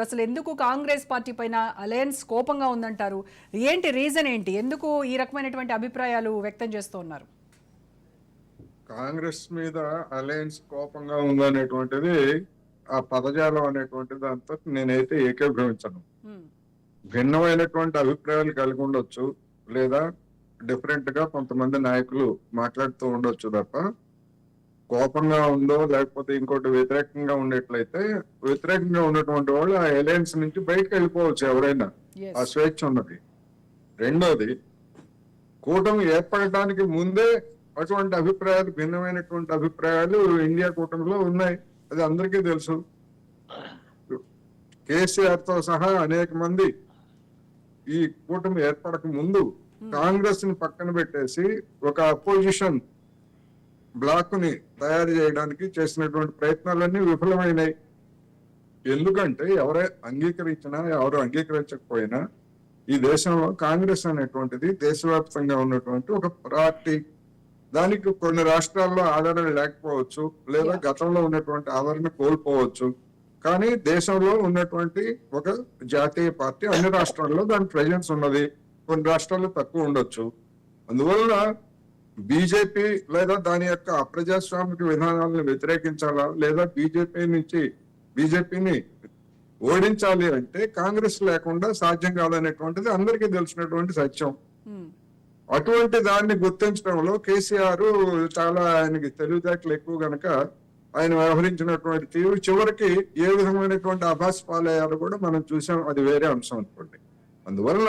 అసలు ఎందుకు కాంగ్రెస్ పార్టీ పైన అలయన్స్ కోపంగా ఉందంటారు? ఏంటి రీజన్ ఏంటి? ఎందుకు ఈ రకమైనటువంటి అభిప్రాయాలు వ్యక్తం చేస్తూ ఉన్నారు? కాంగ్రెస్ మీద అలయన్స్ కోపంగా ఉందనేటువంటిది ఆ పదజాలం అనేటువంటి దాంతో నేనైతే ఏకీభవించను. భిన్నమైనటువంటి అభిప్రాయాలు కలిగి ఉండొచ్చు లేదా డిఫరెంట్గా కొంతమంది నాయకులు మాట్లాడుతూ ఉండొచ్చు తప్ప కోపంగా ఉందో లేకపోతే ఇంకోటి వ్యతిరేకంగా ఉండేట్లయితే వ్యతిరేకంగా ఉన్నటువంటి వాళ్ళు ఆ అలయన్స్ నుంచి బయటకు వెళ్ళిపోవచ్చు ఎవరైనా. ఆ స్వేచ్ఛ ఉన్నది. రెండోది కూటమి ఏర్పడటానికి ముందే అటువంటి అభిప్రాయాలు భిన్నమైనటువంటి అభిప్రాయాలు ఇండియా కూటమిలో ఉన్నాయి. అది అందరికీ తెలుసు. కేసీఆర్తో సహా అనేక మంది ఈ కూటమి ఏర్పడక ముందు కాంగ్రెస్ని పక్కన పెట్టేసి ఒక అపోజిషన్ బ్లాక్ని తయారు చేయడానికి చేసినటువంటి ప్రయత్నాలన్నీ విఫలమైనాయి. ఎందుకంటే ఎవరే అంగీకరించినా ఎవరు అంగీకరించకపోయినా ఈ దేశంలో కాంగ్రెస్ అనేటువంటిది దేశవ్యాప్తంగా ఉన్నటువంటి ఒక పార్టీ. దానికి కొన్ని రాష్ట్రాల్లో ఆదరణ లేకపోవచ్చు లేదా గతంలో ఉన్నటువంటి ఆదరణ కోల్పోవచ్చు. కానీ దేశంలో ఉన్నటువంటి ఒక జాతీయ పార్టీ అన్ని రాష్ట్రాల్లో దాని ప్రెజెన్స్ ఉన్నది. కొన్ని రాష్ట్రాల్లో తక్కువ ఉండొచ్చు. అందువలన బీజేపీ లేదా దాని యొక్క అప్రజాస్వామిక విధానాలను వ్యతిరేకించాలా? లేదా బీజేపీ నుంచి బీజేపీని ఓడించాలి అంటే కాంగ్రెస్ లేకుండా సాధ్యం కాదనేటువంటిది అందరికీ తెలిసినటువంటి సత్యం. అటువంటి దాన్ని గుర్తించడంలో కేసీఆర్ చాలా ఆయనకి తెలివితేటలు ఎక్కువ గనక ఆయన వ్యవహరించినటువంటి తీరు చివరికి ఏ విధమైనటువంటి అభాస్ పాలయ్యారో కూడా మనం చూసాం. అది వేరే అంశం అనుకోండి. అందువల్ల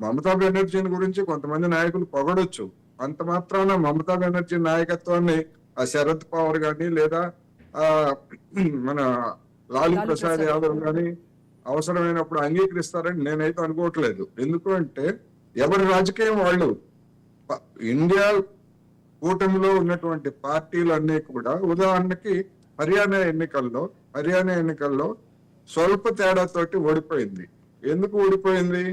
మమతా బెనర్జీని గురించి కొంతమంది నాయకులు పొగడొచ్చు. అంత మాత్రాన మమతా బెనర్జీ నాయకత్వాన్ని ఆ శరద్ పవార్ గాని లేదా ఆ మన లాలూ ప్రసాద్ యాదవ్ గాని అవసరమైనప్పుడు అంగీకరిస్తారని నేనైతే అనుకోవట్లేదు. ఎందుకు అంటే ఎవరి రాజకీయం వాళ్ళు? ఇండియా కూటమిలో ఉన్నటువంటి పార్టీలన్నీ కూడా ఉదాహరణకి హర్యానా ఎన్నికల్లో హర్యానా ఎన్నికల్లో స్వల్ప తేడాతోటి ఓడిపోయింది. ఎందుకు ఓడిపోయింది?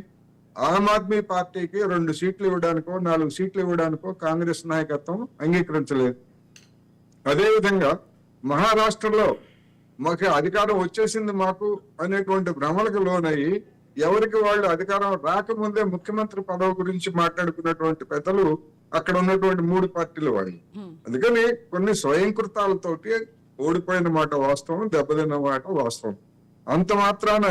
ఆమ్ ఆద్మీ పార్టీకి రెండు సీట్లు ఇవ్వడానికో నాలుగు సీట్లు ఇవ్వడానికో కాంగ్రెస్ నాయకత్వం అంగీకరించలేదు. అదే విధంగా మహారాష్ట్రలో మాకు అధికారం వచ్చేసింది మాకు అనేటువంటి భ్రమలకు లోనయ్యి ఎవరికి వాళ్ళు అధికారం రాకముందే ముఖ్యమంత్రి పదవి గురించి మాట్లాడుకున్నటువంటి పెద్దలు అక్కడ ఉన్నటువంటి మూడు పార్టీలు వాళ్ళు. అందుకని కొన్ని స్వయంకృతాలతోటి ఓడిపోయిన మాట వాస్తవం దెబ్బతిన్న మాట వాస్తవం. అంత మాత్రాన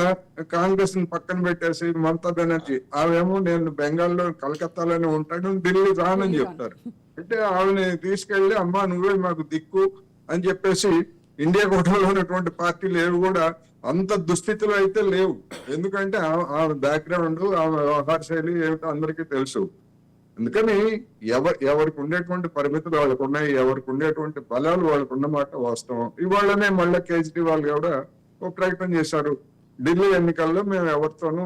కాంగ్రెస్ని పక్కన పెట్టేసి మమతా బెనర్జీ ఆమెమో నేను బెంగాల్లో కలకత్తాలోనే ఉంటాను ఢిల్లీ రానని చెప్తారు. అంటే ఆమెని తీసుకెళ్ళి అమ్మా నువ్వే మాకు దిక్కు అని చెప్పేసి ఇండియా కూటమిలో ఉన్నటువంటి పార్టీలు ఏవి కూడా అంత దుస్థితిలో అయితే లేవు. ఎందుకంటే ఆమె బ్యాక్గ్రౌండ్ ఆమె వ్యవహార శైలి ఏమిటో అందరికీ తెలుసు. అందుకని ఎవరు ఎవరికి ఉండేటువంటి పరిమితులు వాళ్ళకు ఉన్నాయి ఎవరికి ఉండేటువంటి బలాలు వాళ్ళకు ఉన్నమాట వాస్తవం. ఇవాళనే మళ్ళీ కేజ్రీవాల్ కూడా ఒక ప్రయత్నం చేశారు. ఢిల్లీ ఎన్నికల్లో మేము ఎవరితోనూ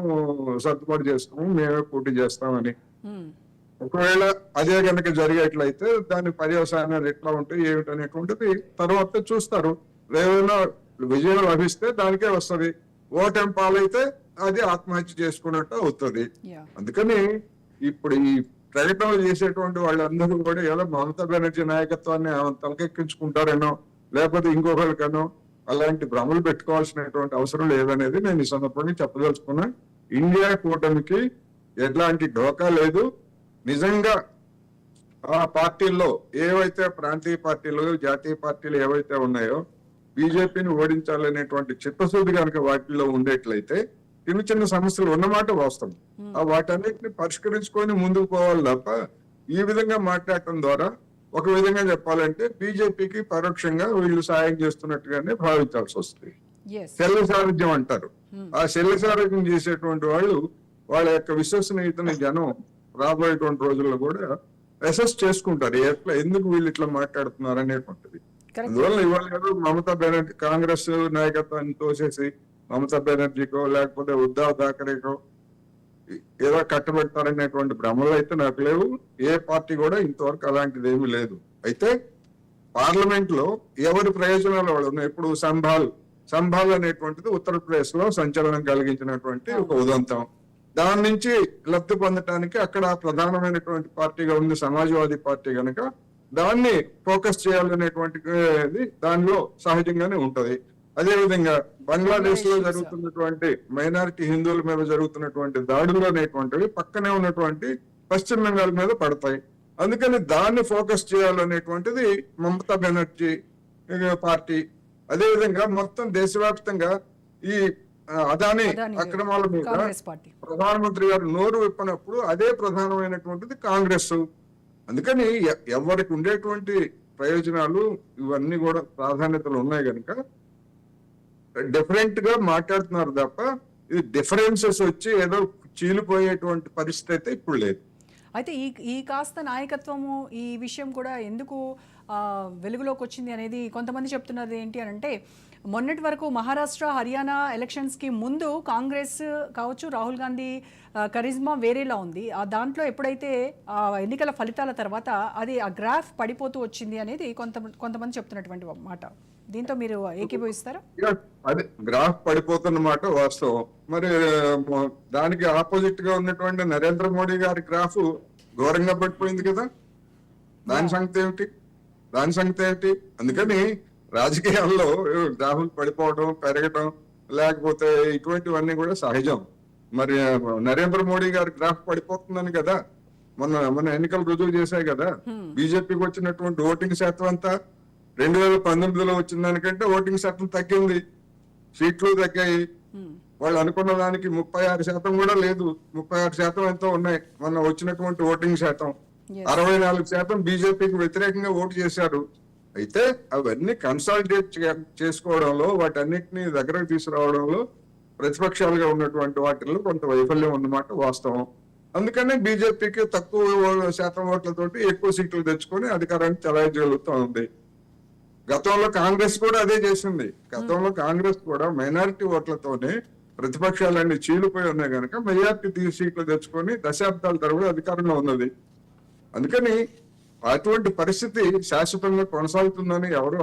సర్దుబాటు చేసుకోము మేమే పోటీ చేస్తామని. ఒకవేళ అదే కనుక జరిగేట్లయితే దాని పర్యవసానాలు ఎట్లా ఉంటాయి ఏమిటనేటువంటిది తర్వాత చూస్తారు. ఏదైనా విజయం లభిస్తే దానికే వస్తది. ఓటమి పాలైతే అది ఆత్మహత్య చేసుకున్నట్టు అవుతుంది. అందుకని ఇప్పుడు ఈ ప్రకటనలు చేసేటువంటి వాళ్ళందరూ కూడా ఏదో మమతా బెనర్జీ నాయకత్వాన్ని ఆమె తలకెక్కించుకుంటారేనో లేకపోతే ఇంకొకరికనో అలాంటి భ్రమలు పెట్టుకోవాల్సినటువంటి అవసరం లేదనేది నేను ఈ సందర్భంగా చెప్పదలుచుకున్నా. ఇండియా కూటమికి ఎట్లాంటి ఢోకా లేదు. నిజంగా ఆ పార్టీల్లో ఏవైతే ప్రాంతీయ పార్టీలు జాతీయ పార్టీలు ఏవైతే ఉన్నాయో బీజేపీని ఓడించాలనేటువంటి చిత్తశుద్ధి కనుక వాటిల్లో ఉండేట్లయితే చిన్న చిన్న సమస్యలు ఉన్నమాట వాస్తవం. ఆ వాటన్నిటిని పరిష్కరించుకొని ముందుకు పోవాలి తప్ప ఈ విధంగా మాట్లాడటం ద్వారా ఒక విధంగా చెప్పాలంటే బీజేపీకి పరోక్షంగా వీళ్ళు సాయం చేస్తున్నట్టుగానే భావించాల్సి వస్తుంది. శల్య సారథ్యం అంటారు. ఆ శల్య సారథ్యం చేసేటువంటి వాళ్ళు వాళ్ళ యొక్క విశ్వసనీయతని జనం రాబోయేటువంటి రోజుల్లో కూడా అసెస్ చేసుకుంటారు. ఎట్లా ఎందుకు వీళ్ళు ఇట్లా మాట్లాడుతున్నారు అనేటువంటిది. అందువల్ల ఇవాళ మమతా బెనర్జీ కాంగ్రెస్ నాయకత్వాన్ని తోసేసి మమతా బెనర్జీకో లేకపోతే ఉద్ధవ్ థాకరేకో ఏదో కట్టబెడతారనేటువంటి భ్రమలు అయితే నాకు లేవు. ఏ పార్టీ కూడా ఇంతవరకు అలాంటిది ఏమీ లేదు. అయితే పార్లమెంట్లో ఎవరి ప్రయోజనాలు వాళ్ళు ఉన్నాయి? ఇప్పుడు సంభాల్ సంభాల్ అనేటువంటిది ఉత్తరప్రదేశ్లో సంచలనం కలిగించినటువంటి ఒక ఉదంతం. దాని నుంచి లబ్ధి పొందటానికి అక్కడ ప్రధానమైనటువంటి పార్టీగా ఉంది సమాజ్వాదీ పార్టీ కనుక దాన్ని ఫోకస్ చేయాలనేటువంటి దానిలో సహజంగానే ఉంటది. అదే విధంగా బంగ్లాదేశ్లో జరుగుతున్నటువంటి మైనారిటీ హిందువుల మీద జరుగుతున్నటువంటి దాడులు అనేటువంటివి పక్కనే ఉన్నటువంటి పశ్చిమ బెంగాల్ మీద పడతాయి. అందుకని దాన్ని ఫోకస్ చేయాలనేటువంటిది మమతా బెనర్జీ పార్టీ. అదే విధంగా మొత్తం దేశవ్యాప్తంగా ఈ అదాని అక్రమాల మీద ప్రధానమంత్రి గారు నోరు విప్పనప్పుడు అదే ప్రధానమైనటువంటిది కాంగ్రెస్ అందుకని ఎవరికి ఉండేటువంటి ప్రయోజనాలు ఇవన్నీ కూడా ప్రాధాన్యతలు ఉన్నాయి కనుక డిఫరెంట్గా మాట్లాడుతున్నారు తప్ప ఇది డిఫరెన్సెస్ వచ్చి ఏదో చీలిపోయేటువంటి పరిస్థితి అయితే ఇప్పుడు లేదు. అయితే ఈ ఈ కాస్త నాయకత్వము ఈ విషయం కూడా ఎందుకు వెలుగులోకి వచ్చింది అనేది కొంతమంది చెప్తున్నది ఏంటి అని అంటే మొన్నటి వరకు మహారాష్ట్ర హర్యానా ఎలక్షన్స్కి ముందు కాంగ్రెస్ కావచ్చు రాహుల్ గాంధీ కరిజ్మా వేరేలా ఉంది. ఆ దాంట్లో ఎప్పుడైతే ఆ ఎన్నికల ఫలితాల తర్వాత అది ఆ గ్రాఫ్ పడిపోతూ వచ్చింది అనేది కొంత కొంతమంది చెప్తున్నటువంటి మాట. దీంతో మీరు ఏకీభవిస్తారా? అదే గ్రాఫ్ పడిపోతున్న మాట వాస్తవం. మరి దానికి ఆపోజిట్గా ఉన్నటువంటి నరేంద్ర మోడీ గారి గ్రాఫ్ ఘోరంగా పడిపోయింది కదా? దాని సంగతి ఏమిటి? దాని సంగతి ఏమిటి? అందుకని రాజకీయాల్లో గ్రాఫులు పడిపోవడం పెరగడం లేకపోతే ఇటువంటివన్నీ కూడా సహజం. మరి నరేంద్ర మోడీ గారి గ్రాఫ్ పడిపోతుందని కదా? మొన్న మొన్న ఎన్నికలు రుజువు చేశాయి కదా? బీజేపీకి వచ్చినటువంటి ఓటింగ్ శాతం అంతా రెండు వేల పంతొమ్మిదిలో వచ్చిన దానికంటే ఓటింగ్ శాతం తగ్గింది. సీట్లు తగ్గాయి. వాళ్ళు అనుకున్న దానికి ముప్పై ఆరు శాతం కూడా లేదు. ముప్పై ఆరు శాతం ఎంతో ఉన్నాయి. మొన్న వచ్చినటువంటి ఓటింగ్ శాతం. అరవై నాలుగు శాతం బీజేపీకి వ్యతిరేకంగా ఓటు చేశారు. అయితే అవన్నీ కన్సాలిడేట్ చేసుకోవడంలో వాటన్నిటిని దగ్గరకు తీసుకురావడంలో ప్రతిపక్షాలుగా ఉన్నటువంటి వాటిల్లో కొంత వైఫల్యం ఉన్నమాట వాస్తవం. అందుకనే బీజేపీకి తక్కువ శాతం ఓట్లతోటి ఎక్కువ సీట్లు తెచ్చుకొని అధికారాన్ని చెలాయించగలుగుతా ఉంది. గతంలో కాంగ్రెస్ కూడా అదే చేసింది. గతంలో కాంగ్రెస్ కూడా మైనారిటీ ఓట్లతోనే ప్రతిపక్షాలన్నీ చీలిపోయి ఉన్నాయి కనుక మెజార్టీ సీట్లు తెచ్చుకొని దశాబ్దాల తరబడి అధికారంలో ఉన్నది. అందుకని అటువంటి పరిస్థితి శాశ్వతంగా కొనసాగుతుందని ఎవరు